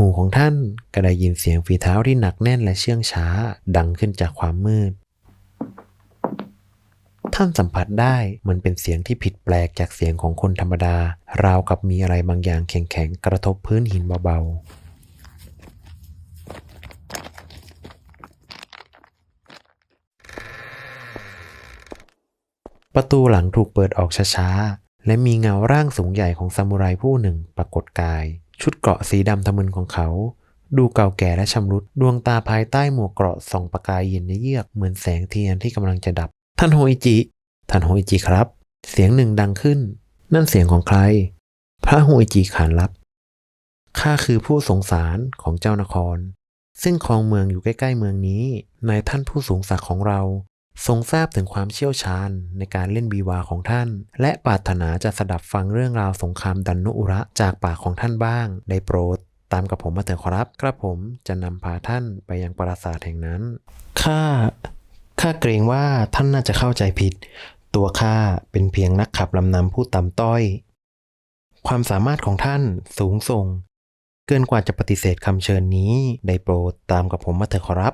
หูของท่านก็ได้ยินเสียงฝีเท้าที่หนักแน่นและเชื่องช้า ดังขึ้นจากความมืด ท่านสัมผัสได้มันเป็นเสียงที่ผิดแปลกจากเสียงของคนธรรมดา ราวกับมีอะไรบางอย่างแข็งๆ กระทบพื้นหินเบาๆ ประตูหลังถูกเปิดออกช้าๆ และมีเงาร่างสูงใหญ่ของซามูไรผู้หนึ่งปรากฏกาย ชุดเกราะสีดำทะมึนของเขา ดูเก่าแก่และชำรุด ดวงตาภายใต้หมวกเกราะส่องประกายเย็นเยือกเหมือนแสงเทียนที่กำลังจะดับ ท่านโฮอิจิ ท่านโฮอิจิครับ เสียงหนึ่งดังขึ้น นั่นเสียงของใคร พระโฮอิจิขานรับ ข้าคือผู้สงสารของเจ้านคร ซึ่งครองเมืองอยู่ใกล้ๆเมืองนี้ นายท่านผู้สูงศักดิ์ของเรา ทรงทราบถึงความเชี่ยวชาญในการเล่นบีวาของท่าน และปรารถนาจะสดับฟังเรื่องราวสงครามดันนุอุระจากปากของท่านบ้าง ได้โปรด ตามกับผมมาเถิดครับ กระผมจะนำพาท่านไปยังปราสาทแห่งนั้น ข้า ข้าเกรงว่าท่านน่าจะเข้าใจผิด ตัวข้าเป็นเพียงนักขับลำนำผู้ต่ำต้อย ความสามารถของท่านสูงส่ง เกินกว่าจะปฏิเสธคำเชิญนี้ ได้โปรดตามกับผมมาเถอะขอรับ